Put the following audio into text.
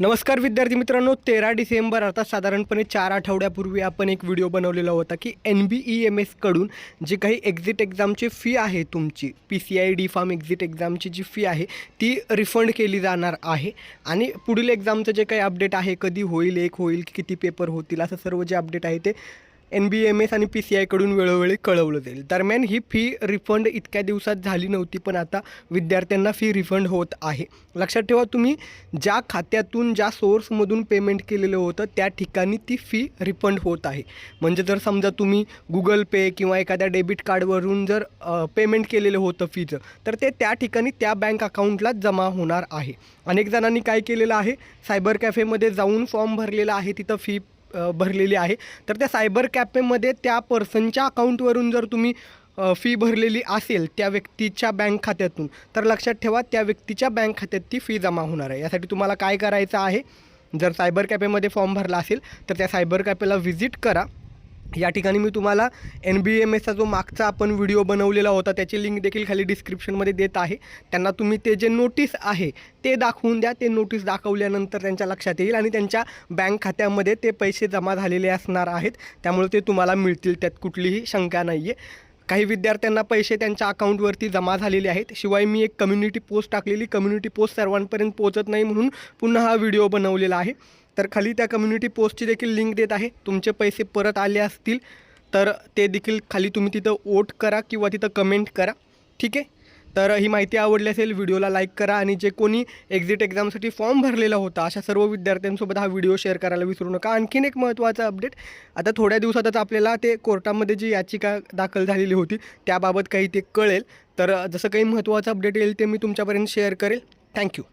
नमस्कार विद्यार्थी मित्रांनो तेरा डिसेंबर अर्थात साधारणपणे चार आठवड्यापूर्वी आपण एक व्हिडिओ बनवलेला होता की एन बी ई एम एसकडून जी काही एक्झिट एक्झामची फी आहे तुमची P C I D pharm exit एक्झामची जी फी आहे ती रिफंड केली जाणार आहे. आणि पुढील एक्झामचं जे काही अपडेट आहे कधी होईल एक होईल किती पेपर होतील असं सर्व जे अपडेट आहे ते एन बी एम एस आणि पी सी आयकडून वेळोवेळी कळवलं जाईल. दरम्यान ही फी रिफंड इतक्या दिवसात झाली नव्हती पण आता विद्यार्थ्यांना फी रिफंड होत आहे. लक्षात ठेवा तुम्ही ज्या खात्यातून ज्या सोर्समधून पेमेंट केलेलं होतं त्या ठिकाणी ती फी रिफंड होत आहे. म्हणजे जर समजा तुम्ही गुगल पे किंवा एखाद्या डेबिट कार्डवरून जर पेमेंट केलेलं होतं फीचं तर ते त्या ठिकाणी त्या बँक अकाउंटलाच जमा होणार आहे. अनेक जणांनी काय केलेलं आहे? सायबर कॅफेमध्ये जाऊन फॉर्म भरलेला आहे तिथं फी भरलेली आहे. तर त्या सायबर कॅफेमध्ये त्या पर्सनच्या अकाउंटवरून जर तुम्ही फी भरलेली असेल त्या व्यक्तीच्या बँक खात्यातून तर लक्षात ठेवा त्या व्यक्तीच्या बँक खात्यात ती फी जमा होणार आहे. यासाठी तुम्हाला काय करायचं आहे? जर सायबर कॅफेमध्ये फॉर्म भरला असेल तर त्या सायबर कॅफेला व्हिजिट करा. या ठिकाणी मी तुम्हाला एन बी एम एसचा जो मागचा आपण व्हिडिओ बनवलेला होता त्याची लिंक देखील खाली डिस्क्रिप्शनमध्ये देत आहे. त्यांना तुम्ही ते जे नोटीस आहे ते दाखवून द्या. ते नोटीस दाखवल्यानंतर त्यांच्या लक्षात येईल आणि त्यांच्या बँक खात्यामध्ये ते पैसे जमा झालेले असणार आहेत. त्यामुळे ते तुम्हाला मिळतील. त्यात कुठलीही शंका नाही आहे काही विद्यार्थ्यांना पैसे त्यांच्या अकाउंटवरती जमा झालेले आहेत. शिवाय मी एक कम्युनिटी पोस्ट टाकलेली. कम्युनिटी पोस्ट सर्वांपर्यंत पोहोचत नाही म्हणून पुन्हा हा व्हिडिओ बनवलेला आहे. तर खाली त्या कम्युनिटी पोस्टची देखील लिंक देत आहे. तुमचे पैसे परत आले असतील तर ते देखील खाली तुम्ही तिथं वोट करा किंवा तिथं कमेंट करा. ठीक आहे? तर ही माहिती आवडली असेल व्हिडिओला लाईक करा आणि जे कोणी एक्झिट एक्झामसाठी फॉर्म भरलेला होता अशा सर्व विद्यार्थ्यांसोबत हा व्हिडिओ शेअर करायला विसरू नका. आणखीन एक महत्त्वाचा अपडेट आता थोड्या दिवसातच आपल्याला ते कोर्टामध्ये जी याचिका दाखल झालेली होती त्याबाबत काही ते कळेल. तर जसं काही महत्त्वाचं अपडेट येईल ते मी तुमच्यापर्यंत शेअर करेल. थँक्यू